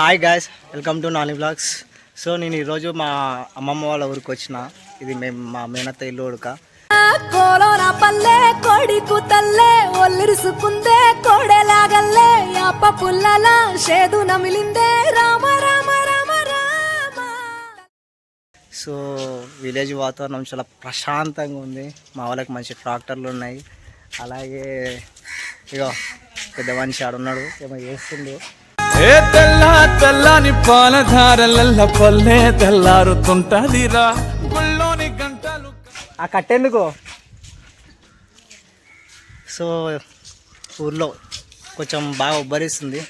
Hi guys welcome to Nani blogs so నేను ఈరోజు మా అమ్మమ్మ వాళ్ళ ఊరికి వచ్చిన. ఇది మేము మా మేనత్త ఇల్లు ఉడక. కోలోన పల్లె కోడి కూతల్లే ఒల్లిరుసుకుందే కోడెలాగల్లే అప్ప పుల్లల షేదు నమిలిందే. రామ రామ రామ రామ. సో విలేజ్ వాతావరణం చాలా ప్రశాంతంగా ఉంది. మా వాళ్ళకి మంచి ట్రాక్టర్లు ఉన్నాయి. అలాగే ఇగో పెద్ద మనిషి ఆడున్నాడు. ఏమో చేస్తుండు. ఏ తెల్ల తెల్లని పాలధారలల్ల పల్లె తెల్లారుతుంటదిరా. గుళ్ళోని గంటలు ఆ కట్టెందుకు? సో ఊర్లో కొంచెం బాగా ఉబ్బరిస్తుంది.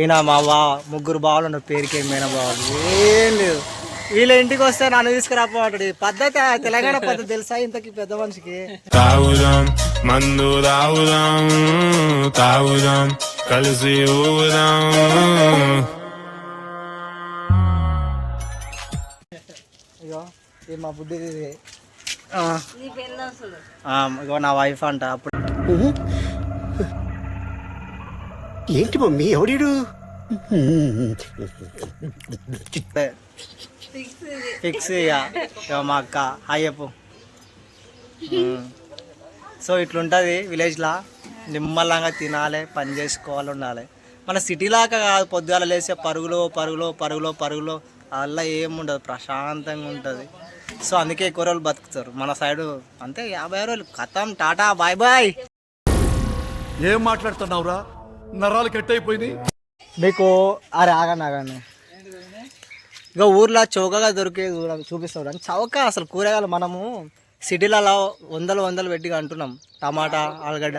ఈయన మా బా ముగ్గురు బావులు ఉన్నారు పేరుకి ఏమైనా బావులు ఏం లేదు. వీళ్ళ ఇంటికి వస్తే నన్ను తీసుకురాపోతాడు పద్ధతి తెలంగాణ పద్ధతి తెలుసా ఇంతకి పెద్ద మనిషికి? తాగుదాం మందు తాగుదాం తాగుదాం కలిసి ఊదాం ఇగో ఇది మా ఇగో నా వైఫ్ అంట అప్పుడు. ఏంటి మమ్మీ ఎవడీడు ఫిక్స్ ఇక ఇక మా అక్క. ఉమ్. సో ఇట్లుంటుంది విలేజ్లో నిమ్మలంగా తినాలి పని చేసుకోవాలి ఉండాలి. మన సిటీలాగా కాదు పొద్దుగాల లేసే పరుగులో పరుగులో పరుగులో పరుగులో. అలా ఏముండదు ప్రశాంతంగా ఉంటుంది. సో అందుకే ఎక్కువ రోజులు బతుకుతారు. మన సైడు అంతే యాభై రోజులు. కథం టాటా బాయ్ బాయ్. ఏం మాట్లాడుతున్నావురా? నరాలు కట్ అయిపోయినాయి మీకు అరే ఆగండి ఆగండి ఇక ఊర్లో చౌకగా దొరికేది కూడా చూపిస్తాడు చౌక అసలు కూరగాయలు మనము సిటీలలో వందలు వందలు పెట్టి అంటున్నాం. టమాటా ఆలుగడ్డ.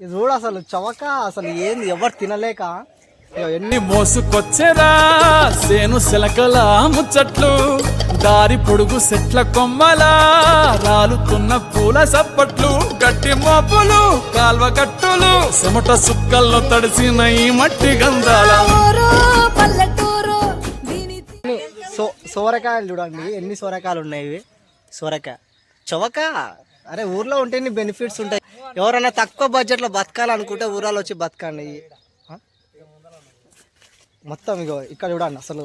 ఇది చూడు అసలు చౌక అసలు ఏంది? ఎవరు తినలేక ఎన్ని మోసుకొచ్చేదా సేను శిలకల ముచ్చట్లు. దారి పొడుగు సెట్ల కొమ్మలా. రాలుతున్న పూల సప్పట్లు. గట్టి మోపులు కాల్వ కట్టులు. చెమట సుక్కల్లో తడిసిన ఈ మట్టి గంధాల. సోరకాయలు చూడండి ఎన్ని సోరకాయలు ఉన్నాయి ఇవి? సోరకాయ చవక? అరే ఊర్లో ఉంటే ఎన్ని బెనిఫిట్స్ ఉంటాయి? ఎవరైనా తక్కువ బడ్జెట్లో బతకాలనుకుంటే ఊరాలో వచ్చి బతకండి. మొత్తం ఇగో ఇక్కడ చూడండి అసలు.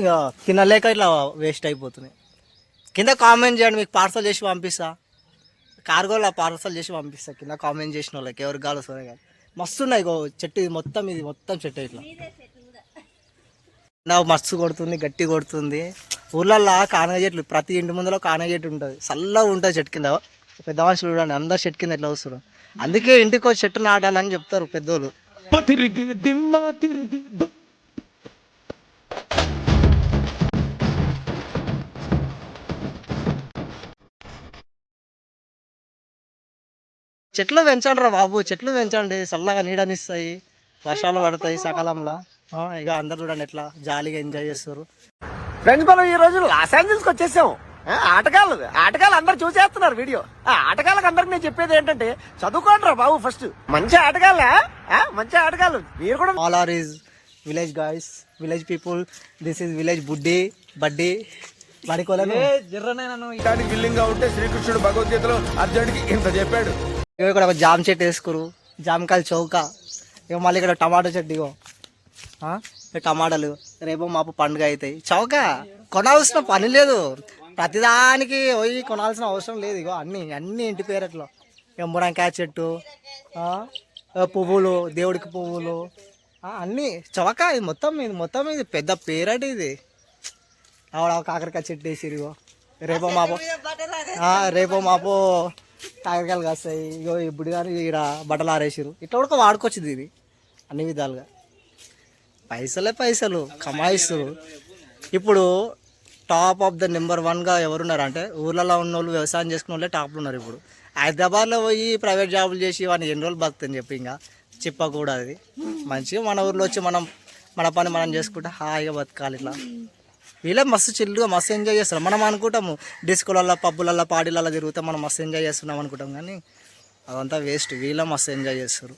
ఇక తినలేక ఇట్లా వేస్ట్ అయిపోతున్నాయి కింద కామెంట్ చేయండి మీకు పార్సల్ చేసి పంపిస్తా. కార్గోలో పార్సల్ చేసి పంపిస్తా కింద కామెంట్ చేసిన వాళ్ళకి. ఎవరికి కావాలి సోరకాయలు. మస్తు ఉన్నాయి ఇగో చెట్టు ఇది మొత్తం ఇది మొత్తం చెట్టు ఇట్లా. నా మస్తు కొడుతుంది గట్టి కొడుతుంది. ఊర్లల్లో కానగ చెట్లు ప్రతి ఇంటి ముందులో కానగ చెట్టు ఉంటుంది. చల్లగా ఉంటుంది చెట్టు కింద. పెద్ద మనుషులు చూడండి అందరు చెట్టు కింద ఎట్లా వస్తారు అందుకే ఇంటికి ఒక చెట్టు నాటాలని చెప్తారు పెద్దోళ్ళు. తిరిగి చెట్లు పెంచండి రా బాబు చెట్లు పెంచండి. చల్లగా నీడనిస్తాయి వర్షాలు పడతాయి సకాలంలో. ఇక అందరు చూడండి ఎట్లా జాలీగా ఎంజాయ్ చేస్తారు. ఫ్రెండ్స్ మనం ఈ రోజు లాస్ ఏంజల్స్కి వచ్చేసాం. ఆ, ఆటగాళ్ళు ఆటగాళ్ళు అందరు చూసేస్తున్నారు వీడియో. ఆ ఆటగాళ్ళకి అందరికి నేను చెప్పేది ఏంటంటే చదువుకోండి రా బాబు ఫస్ట్ మంచి ఆటగాళ్ళ? మంచి ఆటగాళ్ళు. మీరు కూడా all are is village guys village people this is village బుడ్డి బడ్డి బడికోలను దానికి విల్లింగ్గా ఉంటే శ్రీకృష్ణుడు భగవద్గీతలో అర్జునుడికి ఇంత చెప్పాడు. ఇక్కడ ఒక జామ చెట్టు వేసుకురు జామకాయలు చౌక. ఇక మళ్ళీ ఇక్కడ టమాటా చెట్టు ఇగో. టమాటాలు రేపు మాపు పండుగ అవుతాయి చౌక కొనాల్సిన పని లేదు. ప్రతిదానికి పోయి కొనాల్సిన అవసరం లేదు. ఇగో అన్ని అన్ని ఇంటి పేరట్లో. ఇక మురంకాయ చెట్టు పువ్వులు దేవుడికి పువ్వులు అన్నీ. చౌక ఇది మొత్తం ఇది మొత్తం ఇది పెద్ద పేరటి ఇది. ఆవిడ కాకరకాయ చెట్టు వేసిరు ఇగో. రేపో మాపో రేపో మాపో కాకరకాయలు కాస్తాయి. ఇగో ఇప్పుడు కానీ ఇక్కడ బట్టలు ఆరేసారు ఇట్లా కూడా వాడుకోవచ్చు ఇది. అన్ని విధాలుగా. పైసలే పైసలు కమాయిస్తారు ఇప్పుడు టాప్ ఆఫ్ ద నెంబర్ వన్గా ఎవరున్నారు అంటే ఊర్లలో ఉన్న వాళ్ళు వ్యవసాయం చేసుకున్న వాళ్ళే టాప్లు ఉన్నారు ఇప్పుడు. హైదరాబాద్లో పోయి ప్రైవేట్ జాబులు చేసి వాడిని ఎన్ని రోజులు బతుకుతుంది చెప్పి ఇంకా. చెప్పకూడదు అది. మంచిగా మన ఊర్లో వచ్చి మనం మన పని మనం చేసుకుంటే హాయిగా బతకాలి ఇట్లా. వీళ్ళే మస్తు చిల్లుగా మస్తు ఎంజాయ్ చేస్తారు. మనం అనుకుంటాము డిస్కులలో పబ్బులలో పాడీలలో తిరుగుతే మనం మస్తు ఎంజాయ్ చేస్తున్నాం అనుకుంటాం కానీ అదంతా వేస్ట్ వీళ్ళే మస్తు ఎంజాయ్ చేస్తారు.